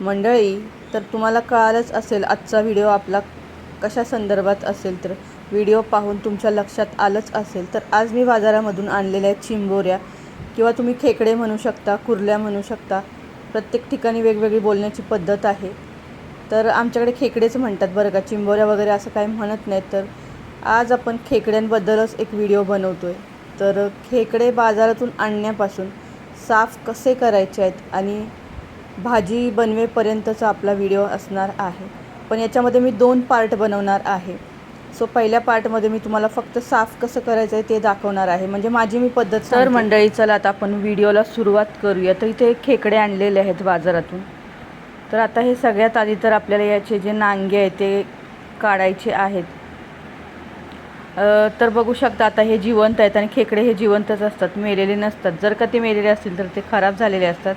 मंडळी तर तुम्हाला कळालंच असेल आजचा व्हिडिओ आपला कशा संदर्भात असेल तर. व्हिडिओ पाहून तुमच्या लक्षात आलंच असेल तर. आज मी बाजारामधून आणलेल्या चिंबोऱ्या किंवा तुम्ही खेकडे म्हणू शकता कुर्ल्या म्हणू शकता. प्रत्येक ठिकाणी वेगवेगळी बोलण्याची पद्धत आहे. तर आमच्याकडे खेकडेच म्हणतात बरं का. चिंबोऱ्या वगैरे असं काही म्हणत नाही तर. आज आपण खेकड्यांबद्दलच एक व्हिडिओ बनवतो आहे तर खेकडे बाजारातून आणण्यापासून साफ कसे करायचे आहेत आणि भाजी बनवेपर्यंतचा आपला व्हिडिओ असणार आहे. पण याच्यामध्ये मी दोन पार्ट बनवणार आहे. सो पहिल्या पार्टमध्ये मी तुम्हाला फक्त साफ कसं करायचं आहे ते दाखवणार आहे. म्हणजे माझी मी पद्धत तर मंडळी चला आता आपण व्हिडिओला सुरुवात करूया. तर इथे खेकडे आणलेले आहेत बाजारातून. तर आता हे सगळ्यात आधी तर आपल्याला याचे जे नांगे आहेत ते काढायचे आहेत. तर बघू शकता आता हे जिवंत आहेत आणि खेकडे हे जिवंतच असतात. मेलेले नसतात. जर का ते मेलेले असतील तर ते खराब झालेले असतात.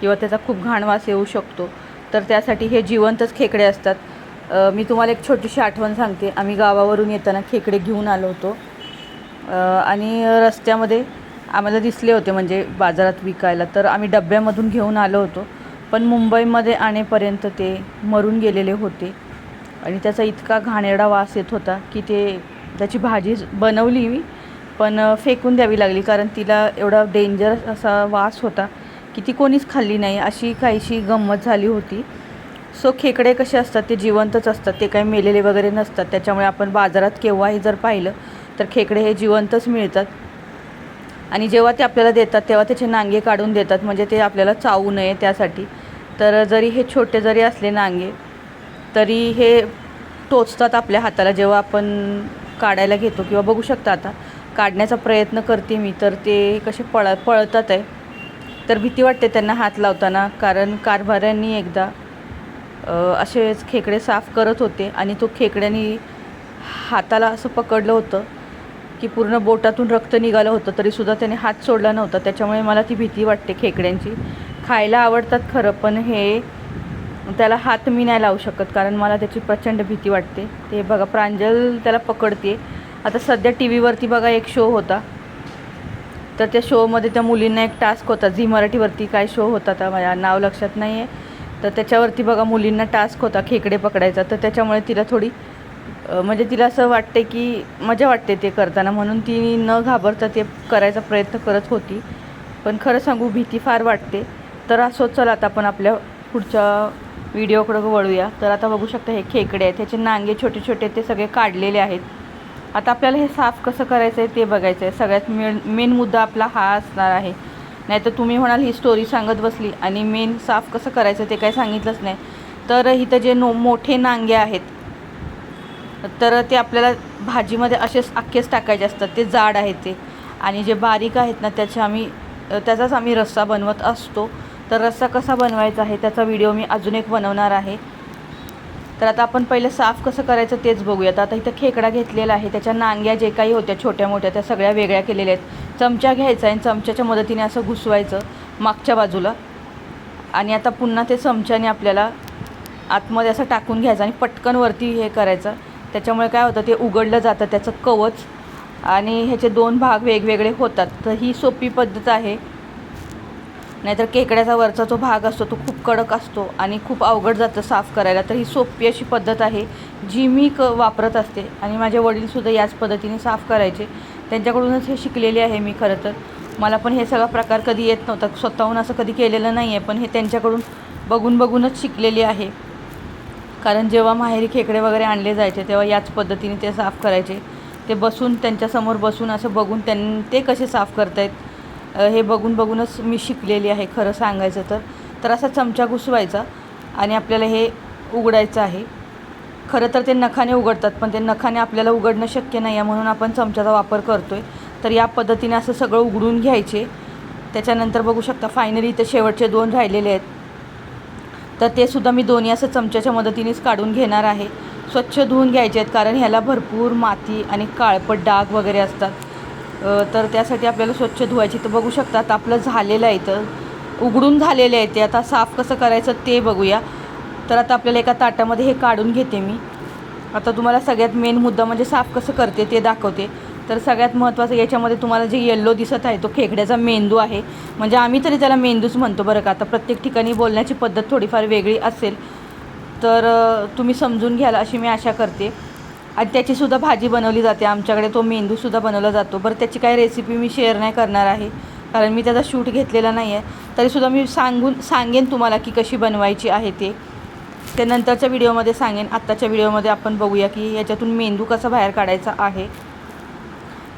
किंवा त्याचा खूप घाण वास येऊ शकतो. तर त्यासाठी हे जिवंतच खेकडे असतात. मी तुम्हाला एक छोटीशी आठवण सांगते. आम्ही गावावरून येताना खेकडे घेऊन आलो होतो. आणि रस्त्यामध्ये आम्हाला दिसले होते म्हणजे बाजारात विकायला. तर आम्ही डब्यामधून घेऊन आलो होतो. पण मुंबईमध्ये आणेपर्यंत ते मरून गेलेले होते. आणि त्याचा इतका घाणेरडा वास येत होता की ते त्याची भाजी बनवली मी पण फेकून द्यावी लागली. कारण तिला एवढा डेंजर असा वास होता की ती कोणीच खाल्ली नाही अशी काहीशी गंमत झाली होती. सो खेकडे कसे असतात ते जिवंतच असतात ते काही मेलेले वगैरे नसतात. त्याच्यामुळे आपण बाजारात केव्हाही जर पाहिलं तर खेकडे हे जिवंतच मिळतात. आणि जेव्हा ते आपल्याला देतात तेव्हा त्याचे नांगे काढून देतात म्हणजे ते आपल्याला चावू नये त्यासाठी. तर जरी हे छोटे जरी असले नांगे तरी हे टोचतात आपल्या हाताला. जेव्हा आपण काढायला घेतो किंवा बघू शकता आता काढण्याचा प्रयत्न करते मी तर ते कसे पळ पळतात आहे तर भीती वाटते त्यांना हात लावताना कारण कारभाऱ्यांनी एकदा असेच खेकडे साफ करत होते आणि तो खेकड्यानी हाताला असं पकडलं होतं की पूर्ण बोटातून रक्त निघालं होतं तरीसुद्धा त्याने हात सोडला नव्हता. त्याच्यामुळे मला ती भीती वाटते खेकड्यांची. खायला आवडतात खरं पण हे त्याला हात मी नाही लावू शकत कारण मला त्याची प्रचंड भीती वाटते. ते बघा प्रांजल त्याला पकडते. आता सध्या टी व्हीवरती बघा एक शो होता. तर त्या शोमध्ये त्या मुलींना एक टास्क होता झी मराठीवरती काय शो होता तर माझ्या नाव लक्षात नाही आहे तर त्याच्यावरती बघा मुलींना टास्क होता खेकडे पकडायचा. तर त्याच्यामुळे तिला थोडी म्हणजे तिला असं वाटते की मजा वाटते ते करताना. म्हणून ती न घाबरता ते करायचा प्रयत्न करत होती. पण खरं सांगू भीती फार वाटते. तर असो चला आता आपण आपल्या पुढच्या व्हिडिओकडं वळूया. तर आता बघू शकता हे खेकडे आहेत. ह्याचे नांगे छोटे छोटे ते सगळे काढलेले आहेत. आता आपल्याला हे साफ कसं करायचं आहे ते बघायचं आहे सगळ्यात मेन मेन मुद्दा आपला हा असणार आहे. नाही तर तुम्ही म्हणाल ही स्टोरी सांगत बसली आणि मेन साफ कसं करायचं ते काही सांगितलंच नाही. तर इथं जे नो मोठे नांगे आहेत तर ते आपल्याला भाजीमध्ये असेच अख्खेच टाकायचे असतात. ते जाड आहेत ते. आणि जे बारीक आहेत ना त्याचे आम्ही त्याचाच आम्ही रस्सा बनवत असतो. तर रस्सा कसा बनवायचा आहे त्याचा व्हिडिओ मी अजून एक बनवणार आहे. तर आता आपण पहिलं साफ कसं करायचं तेच बघूयात. आता इथं खेकडा घेतलेला आहे. त्याच्या नांग्या जे काही होत्या छोट्या मोठ्या त्या सगळ्या वेगळ्या केलेल्या आहेत. चमचा घ्यायचा आणि चमच्याच्या मदतीने असं घुसवायचं मागच्या बाजूला. आणि आता पुन्हा ते चमच्याने आपल्याला आतमध्ये असं टाकून घ्यायचं आणि पटकन वरती हे करायचं. त्याच्यामुळे काय होतं ते उघडलं जातं त्याचं कवच. आणि ह्याचे दोन भाग वेगवेगळे होतात. तर ही सोपी पद्धत आहे. नाहीतर खेकड्याचा वरचा जो भाग असतो तो खूप कडक असतो आणि खूप अवघड जातं साफ करायला. तर ही सोपी अशी पद्धत आहे जी मी क वापरत असते आणि माझे वडीलसुद्धा याच पद्धतीने साफ करायचे. त्यांच्याकडूनच हे शिकलेले आहे मी खरं तर. मला पण हे सगळा प्रकार कधी येत नव्हता स्वतःहून असं कधी केलेलं नाही आहे पण हे त्यांच्याकडून बघून बघूनच शिकलेली आहे. कारण जेव्हा माहेरी खेकडे वगैरे आणले जायचे तेव्हा याच पद्धतीने ते साफ करायचे. ते बसून त्यांच्यासमोर बसून असं बघून त्यां ते कसे साफ करतायत? हे बघून बघूनच मी शिकलेली आहे खरं सांगायचं तर. तर असा चमचा घुसवायचा आणि आपल्याला हे उघडायचं आहे. खरं तर ते नखाने उघडतात पण ते नखाने आपल्याला उघडणं शक्य नाही आहे म्हणून आपण चमच्याचा वापर करतो आहे तर या पद्धतीने असं सगळं उघडून घ्यायचे. त्याच्यानंतर बघू शकता फायनली इथे शेवटचे दोन राहिलेले आहेत. तर ते सुद्धा मी दोन्ही असं चमच्याच्या मदतीनेच काढून घेणार आहे. स्वच्छ धुवून घ्यायचे आहेत कारण ह्याला भरपूर माती आणि काळपट डाग वगैरे असतात. तर त्यासाठी आपल्याला स्वच्छ धुवायची तर बघू शकता आता आपलं झालेलं आहे तर उघडून झालेले आहे ते. आता साफ कसं करायचं ते बघूया. तर आता आपल्याला एका ताटामध्ये हे काढून घेते मी. आता तुम्हाला सगळ्यात मेन मुद्दा म्हणजे साफ कसं करते ते दाखवते. तर सगळ्यात महत्त्वाचं याच्यामध्ये तुम्हाला जे येल्लो दिसत आहे तो खेकड्याचा मेंदू आहे. म्हणजे आम्ही तरी त्याला मेंदूच म्हणतो बरं का. आता प्रत्येक ठिकाणी बोलण्याची पद्धत थोडीफार वेगळी असेल. तर तुम्ही समजून घ्याल अशी मी आशा करते. आणि त्याचीसुद्धा भाजी बनवली जाते आमच्याकडे. तो मेंदूसुद्धा बनवला जातो. बरं त्याची काय रेसिपी मी शेअर नाही करणार आहे. कारण मी त्याचा शूट घेतलेला नाही आहे तरीसुद्धा मी सांगून सांगेन तुम्हाला की कशी बनवायची आहे ते. ते नंतरच्या व्हिडिओमध्ये सांगेन. आत्ताच्या व्हिडिओमध्ये आपण बघूया की याच्यातून मेंदू कसा बाहेर काढायचा आहे.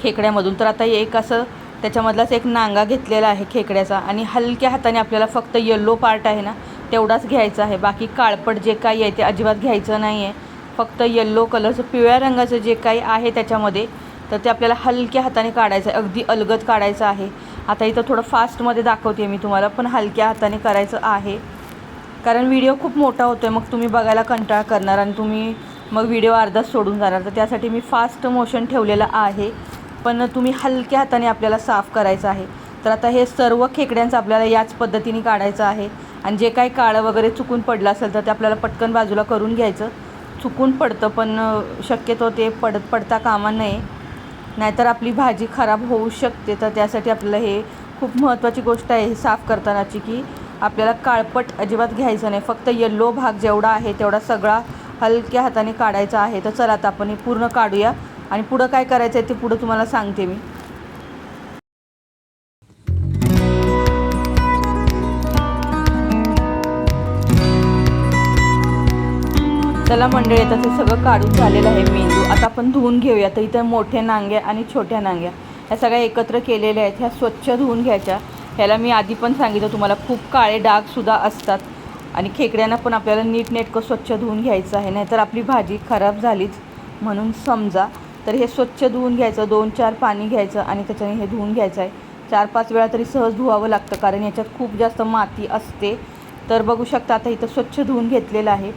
खेकड्यामधून. तर आता एक असं त्याच्यामधलाच एक नांगा घेतलेला आहे खेकड्याचा. आणि हलक्या हाताने आपल्याला फक्त येल्लो पार्ट आहे ना तेवढाच घ्यायचा आहे. बाकी काळपट जे काही आहे ते अजिबात घ्यायचं नाही आहे फक्त येल्लो कलरचं पिवळ्या रंगाचं जे काही आहे त्याच्यामध्ये तर ते आपल्याला हलक्या हाताने काढायचं आहे. अगदी अलगद काढायचं आहे. आता इथं थोडं फास्टमध्ये दाखवते मी तुम्हाला पण हलक्या हाताने करायचं आहे. कारण व्हिडिओ खूप मोठा होतो आहे मग तुम्ही बघायला कंटाळा करणार आणि तुम्ही मग व्हिडिओ अर्धाच सोडून जाणार. तर त्यासाठी मी फास्ट मोशन ठेवलेलं आहे. पण तुम्ही हलक्या हाताने आपल्याला साफ करायचं आहे. तर आता हे सर्व खेकड्यांचं आपल्याला याच पद्धतीने काढायचं आहे. आणि जे काही काळं वगैरे चुकून पडलं असेल तर ते आपल्याला पटकन बाजूला करून घ्यायचं. चुकून पडतं पण शक्यतो ते पडत पडता कामा नये. नाहीतर आपली भाजी खराब होऊ शकते. तर त्यासाठी आपल्याला हे खूप महत्त्वाची गोष्ट आहे साफ करतानाची की आपल्याला काळपट अजिबात घ्यायचं नाही. फक्त येल्लो भाग जेवढा आहे तेवढा सगळा हलक्या हाताने काढायचा आहे. तर चला आता आपण हे पूर्ण काढूया. आणि पुढं काय करायचं आहे ते पुढं तुम्हाला सांगते मी. चला मंडळी आता ते सगळं काढून झालेलं आहे मेंदू. आता आपण धुवून घेऊया. तर इथं मोठ्या नांग्या आणि छोट्या नांग्या. ह्या सगळ्या एकत्र केलेल्या आहेत. ह्या स्वच्छ धुवून घ्यायच्या. ह्याला मी आधी पण सांगितलं तुम्हाला खूप काळे डागसुद्धा असतात. आणि खेकड्यांना पण आपल्याला नीटनेटकं स्वच्छ धुवून घ्यायचं आहे. नाहीतर आपली भाजी खराब झालीच म्हणून समजा. तर हे स्वच्छ धुवून घ्यायचं दोन चार पाणी घ्यायचं आणि त्याच्याने हे धुवून घ्यायचं आहे. चार पाच वेळा तरी सहज धुवावं लागतं कारण याच्यात खूप जास्त माती असते. तर बघू शकता आता इथं स्वच्छ धुवून घेतलेलं आहे.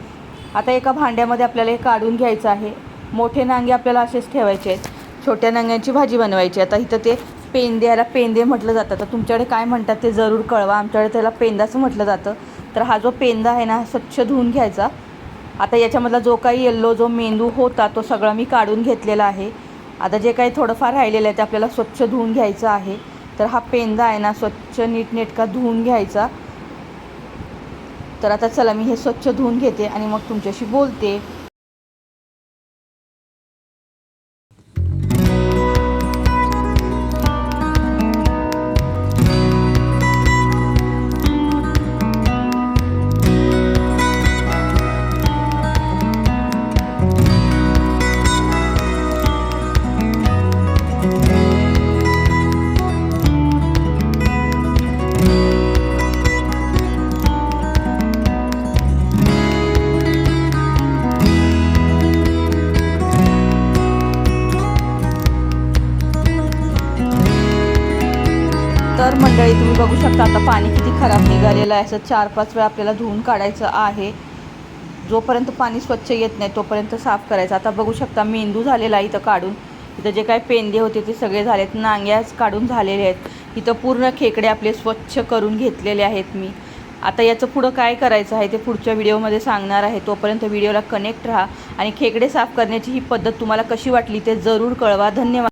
आता एका भांड्यामध्ये आपल्याला हे काढून घ्यायचं आहे. मोठे नांगे आपल्याला असेच ठेवायचे आहेत. छोट्या नांग्यांची भाजी बनवायची आता इथं ते पेंदे याला पेंदे म्हटलं जातं. तर तुमच्याकडे काय म्हणतात ते जरूर कळवा. आमच्याकडे त्याला पेंदाचं म्हटलं जातं. तर हा जो पेंदा आहे ना स्वच्छ धुवून घ्यायचा. आता याच्यामधला जो काही येल्लो जो मेंदू होता तो सगळा मी काढून घेतलेला आहे. आता जे काही थोडंफार राहिलेलं आहे ते आपल्याला स्वच्छ धुवून घ्यायचं आहे. तर हा पेंदा आहे ना स्वच्छ नीटनेटका धुवून घ्यायचा. तर आता चला मी हे स्वच्छ धुवून घेते आणि मग तुमच्याशी बोलते. तर मंडळी तुम्ही बघू शकता आता पाणी किती खराब निघालेलं आहे. असं चार पाच वेळा आपल्याला धुवून काढायचं आहे. जोपर्यंत पाणी स्वच्छ येत नाही तोपर्यंत साफ करायचं. आता बघू शकता मेंदू झालेला आहे इथं काढून. इथं जे काय पेंदे होते ते सगळे झालेत. नांग्याच काढून झालेले आहेत. इथं पूर्ण खेकडे आपले स्वच्छ करून घेतलेले आहेत मी. आता याचं पुढं काय करायचं आहे ते पुढच्या व्हिडिओमध्ये सांगणार आहे. तोपर्यंत व्हिडिओला कनेक्ट राहा आणि खेकडे साफ करण्याची ही पद्धत तुम्हाला कशी वाटली ते जरूर कळवा. धन्यवाद.